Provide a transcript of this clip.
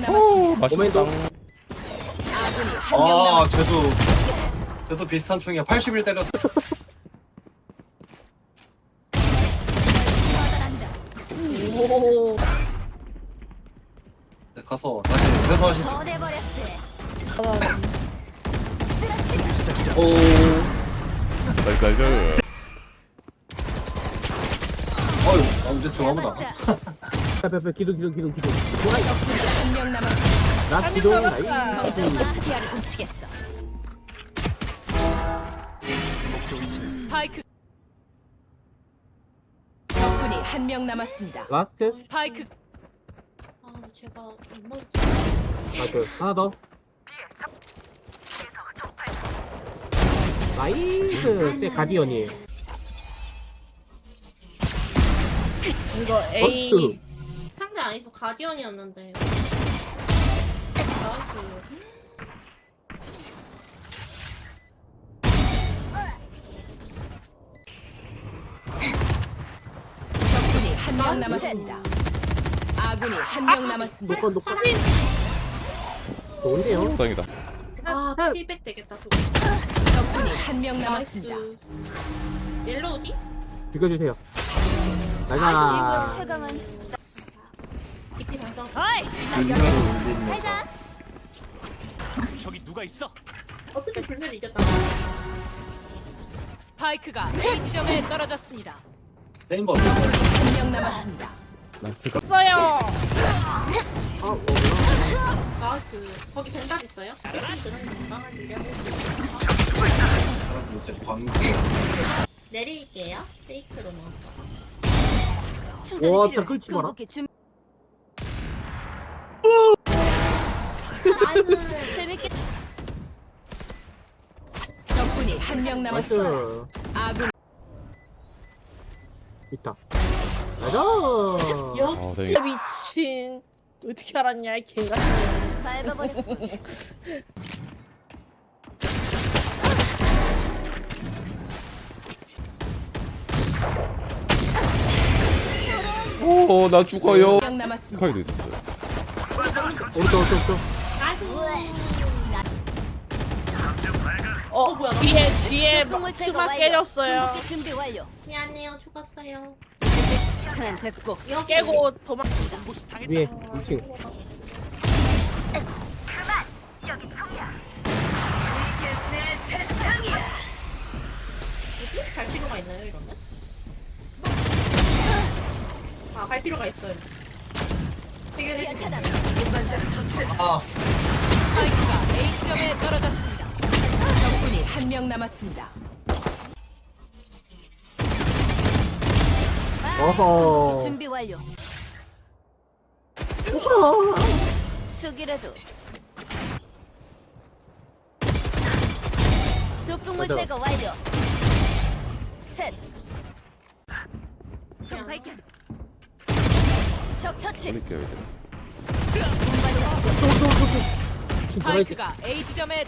명 남았습니다. 맛있다. 아군이 한 명 아. 쟤도 쟤도 비슷한 총이야. 81 때렸어. 오. 네, 가서 다시 회수하시죠. 보내버렸지. 오, 깔깔깔. 어유, 언제 좋아보다. 잡았다. 빼빼빼 기둥 기둥 기둥 기둥 한명 남았습니다. 나 기둥 나이 마. 지하를 훔치겠어. 스파이크. 적군이 한 명 남았습니다. 라스트 스파이크 아, 제가 안 먹지. 아그 하나 더 나이스 제 가디언이 이거 A 버스 상대 아니서 가디언이었는데. 나이스. 적군이 한 명 남았습니다. 아군이 한 명 남았습니다. 녹건 녹건 좋은데요 다행이다. 아, 피백 되겠다. 또. 적군이 한 명 남았습니다. 나이스. 옐로우디? 비켜주세요 이걸 나가 최강은 이티 장성. 회장. 어떻게 불멸 이겼다. 스파이크가 A 지점에 떨어졌습니다. 세인버. 한명 남았습니다. 라스트가 써요. 아 어, 나이스. 거기? 이제 광고. 내릴게요. 페이크로. 충전이 와, 필요해. 끌지 마라. 궁극기 준. 나 적군이 한 명. 나이스 아군 있다 나이스 야, 아, 다행이다. 미친 어떻게 알았냐 이 개가 밟아버려. 오, 나 죽어요. 명 남았습니다. 카이도 있었어요. 오른쪽 오른쪽 오른쪽. 어 뭐야, 뒤에 뒤에 꿈을 제거 치마. 깨졌어요 준비 완료. 미안해요. 죽었어요. 하나 됐고. 여기. 깨고 도망 위에 2층 갈 필요가 있나요, 이러면? 아, 갈 필요가 있어요. 해결해. 차단. 아, 명 남았습니다. 어허 준비 완료. 수기라도. 독극물 맞아. 제거 완료. 셋. 총 발견. 적 처치. 이제. 운반자 지금 들어있어 스파이크가 A 지점에